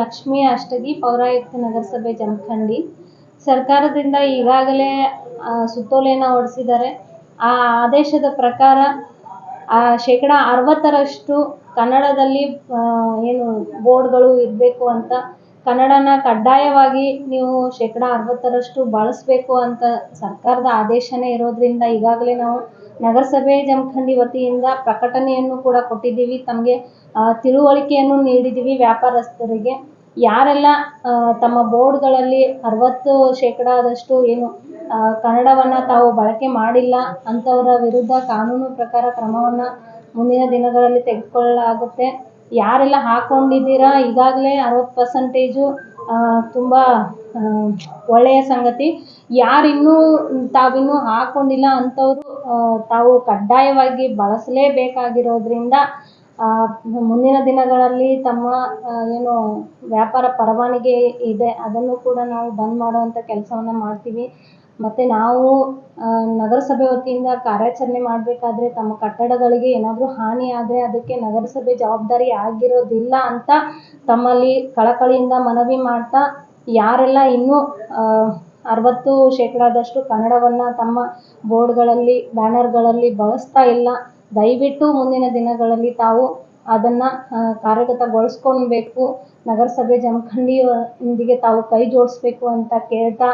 ಲಕ್ಷ್ಮೀ ಅಷ್ಟಗಿ ಪೌರಾಯುಕ್ತ ನಗರಸಭೆ ಜಮಖಂಡಿ. ಸರ್ಕಾರದಿಂದ ಈಗಾಗಲೇ ಸುತ್ತೋಲೆಯನ್ನು ಹೊರಡಿಸಿದ್ದಾರೆ ಆ ಆದೇಶದ ಪ್ರಕಾರ, ಆ ಶೇಕಡ ಅರವತ್ತರಷ್ಟು ಕನ್ನಡದಲ್ಲಿ ಏನು ಬೋರ್ಡ್ಗಳು ಇರಬೇಕು ಅಂತ, ಕನ್ನಡನ ಕಡ್ಡಾಯವಾಗಿ ನೀವು ಶೇಕಡ ಅರವತ್ತರಷ್ಟು ಬಳಸಬೇಕು ಅಂತ ಸರ್ಕಾರದ ಆದೇಶನೇ ಇರೋದ್ರಿಂದ ಈಗಾಗಲೇ ನಾವು ನಗರಸಭೆ ಜಮಖಂಡಿ ವತಿಯಿಂದ ಪ್ರಕಟಣೆಯನ್ನು ಕೂಡ ಕೊಟ್ಟಿದ್ದೀವಿ. ತಮಗೆ ತಿಳುವಳಿಕೆಯನ್ನು ನೀಡಿದ್ದೀವಿ ವ್ಯಾಪಾರಸ್ಥರಿಗೆ. ಯಾರೆಲ್ಲ ತಮ್ಮ ಬೋರ್ಡ್ಗಳಲ್ಲಿ ಅರವತ್ತು ಶೇಕಡಾದಷ್ಟು ಏನು ಕನ್ನಡವನ್ನು ತಾವು ಬಳಕೆ ಮಾಡಿಲ್ಲ ಅಂಥವರ ವಿರುದ್ಧ ಕಾನೂನು ಪ್ರಕಾರ ಕ್ರಮವನ್ನು ಮುಂದಿನ ದಿನಗಳಲ್ಲಿ ತೆಗೆದುಕೊಳ್ಳಲಾಗುತ್ತೆ. ಯಾರೆಲ್ಲ ಹಾಕ್ಕೊಂಡಿದ್ದೀರಾ ಈಗಾಗಲೇ ಅರವತ್ತು ಪರ್ಸೆಂಟೇಜು ತುಂಬ ಒಳ್ಳೆಯ ಸಂಗತಿ. ಯಾರಿನ್ನೂ ತಾವಿನ್ನೂ ಹಾಕ್ಕೊಂಡಿಲ್ಲ ಅಂಥವರು ತಾವು ಕಡ್ಡಾಯವಾಗಿ ಬಳಸಲೇಬೇಕಾಗಿರೋದ್ರಿಂದ ಮುಂದಿನ ದಿನಗಳಲ್ಲಿ ತಮ್ಮ ಏನು ವ್ಯಾಪಾರ ಪರವಾನಗಿ ಇದೆ, ಅದನ್ನು ಕೂಡ ನಾವು ಬಂದ್ ಮಾಡುವಂಥ ಕೆಲಸವನ್ನು ಮಾಡ್ತೀವಿ. ಮತ್ತು ನಾವು ನಗರಸಭೆ ವತಿಯಿಂದ ಕಾರ್ಯಾಚರಣೆ ಮಾಡಬೇಕಾದ್ರೆ ತಮ್ಮ ಕಟ್ಟಡಗಳಿಗೆ ಏನಾದರೂ ಹಾನಿ ಆದರೆ ಅದಕ್ಕೆ ನಗರಸಭೆ ಜವಾಬ್ದಾರಿ ಆಗಿರೋದಿಲ್ಲ ಅಂತ ತಮ್ಮಲ್ಲಿ ಕಳಕಳಿಯಿಂದ ಮನವಿ ಮಾಡ್ತಾ ಯಾರೆಲ್ಲ ಇನ್ನೂ ಅರವತ್ತು ಶೇಕಡಾದಷ್ಟು ಕನ್ನಡವನ್ನು ತಮ್ಮ ಬೋರ್ಡ್ಗಳಲ್ಲಿ, ಬ್ಯಾನರ್ಗಳಲ್ಲಿ ಬಳಸ್ತಾ ಇಲ್ಲ. ದಯವಿಟ್ಟು ಮುಂದಿನ ದಿನಗಳಲ್ಲಿ ತಾವು ಅದನ್ನು ಕಾರ್ಯಗತಗೊಳಿಸ್ಕೊಳ್ಬೇಕು ನಗರಸಭೆ ಜಮಖಂಡಿಯೊಂದಿಗೆ ತಾವು ಕೈ ಜೋಡಿಸ್ಬೇಕು ಅಂತ ಕೇಳ್ತಾ